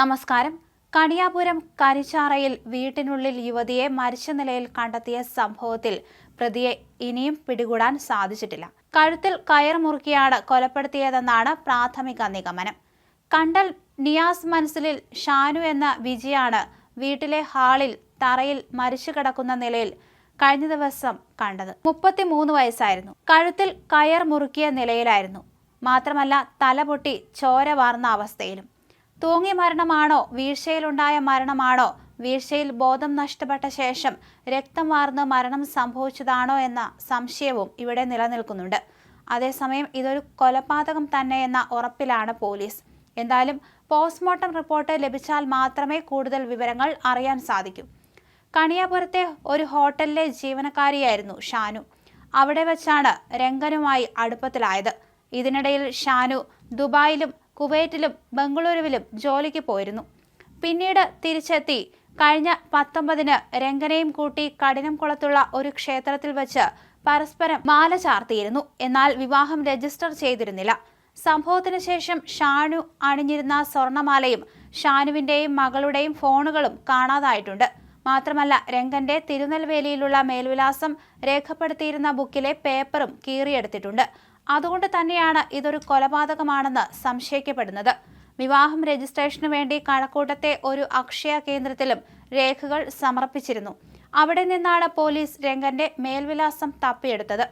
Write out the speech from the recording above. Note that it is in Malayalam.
നമസ്കാരം. കണിയാപുരം കരിച്ചാറയിൽ വീട്ടിനുള്ളിൽ യുവതിയെ മരിച്ച നിലയിൽ കണ്ടെത്തിയ സംഭവത്തിൽ പ്രതിയെ ഇനിയും പിടികൂടാൻ സാധിച്ചിട്ടില്ല. കഴുത്തിൽ കയർ മുറുക്കിയാണ് കൊലപ്പെടുത്തിയതെന്നാണ് പ്രാഥമിക നിഗമനം. കണ്ടൽ നിയാസ് മനസ്സിലിൽ ഷാനു എന്ന വിജിയാണ് വീട്ടിലെ ഹാളിൽ തറയിൽ മരിച്ചു കിടക്കുന്ന നിലയിൽ കഴിഞ്ഞ ദിവസം കണ്ടത്. മുപ്പത്തിമൂന്ന് വയസ്സായിരുന്നു. കഴുത്തിൽ കയർ മുറുക്കിയ നിലയിലായിരുന്നു. മാത്രമല്ല തല പൊട്ടി ചോര വാർന്ന അവസ്ഥയിലും. തൂങ്ങി മരണമാണോ? വീഴ്ചയിലുണ്ടായ മരണമാണോ? വീഴ്ചയിൽ ബോധം നഷ്ടപ്പെട്ട ശേഷം രക്തം വാർന്ന് മരണം സംഭവിച്ചതാണോ എന്ന സംശയവും ഇവിടെ നിലനിൽക്കുന്നുണ്ട്. അതേസമയം ഇതൊരു കൊലപാതകം തന്നെ എന്ന ഉറപ്പിലാണ് പോലീസ്. എന്തായാലും പോസ്റ്റ്മോർട്ടം റിപ്പോർട്ട് ലഭിച്ചാൽ മാത്രമേ കൂടുതൽ വിവരങ്ങൾ അറിയാൻ സാധിക്കൂ. കണിയാപുരത്തെ ഒരു ഹോട്ടലിലെ ജീവനക്കാരിയായിരുന്നു ഷാനു. അവിടെ വെച്ചാണ് രംഗനുമായി അടുപ്പത്തിലായത്. ഇതിനിടയിൽ ഷാനു ദുബായിലും കുവൈറ്റിലും ബംഗളൂരുവിലും ജോലിക്ക് പോയിരുന്നു. പിന്നീട് തിരിച്ചെത്തി. കഴിഞ്ഞ പത്തൊമ്പതിന് രംഗനെയും കൂട്ടി കഠിനംകുളത്തുള്ള ഒരു ക്ഷേത്രത്തിൽ വച്ച് പരസ്പരം മാല ചാർത്തിയിരുന്നു. എന്നാൽ വിവാഹം രജിസ്റ്റർ ചെയ്തിരുന്നില്ല. സംഭവത്തിന് ശേഷം ഷാനു അണിഞ്ഞിരുന്ന സ്വർണമാലയും ഷാനുവിന്റെയും മകളുടെയും ഫോണുകളും കാണാതായിട്ടുണ്ട്. മാത്രമല്ല രംഗന്റെ തിരുനെൽവേലിയിലുള്ള മേൽവിലാസം രേഖപ്പെടുത്തിയിരുന്ന ബുക്കിലെ പേപ്പറും കീറിയെടുത്തിട്ടുണ്ട്. അതുകൊണ്ട് തന്നെയാണ് ഇതൊരു കൊലപാതകമാണെന്ന് സംശയിക്കപ്പെടുന്നത്. വിവാഹം രജിസ്ട്രേഷന് വേണ്ടി കഴക്കൂട്ടത്തെ ഒരു അക്ഷയ കേന്ദ്രത്തിലും രേഖകൾ സമർപ്പിച്ചിരുന്നു. അവിടെ നിന്നാണ് പോലീസ് രംഗന്റെ മേൽവിലാസം തപ്പിയെടുത്തത്.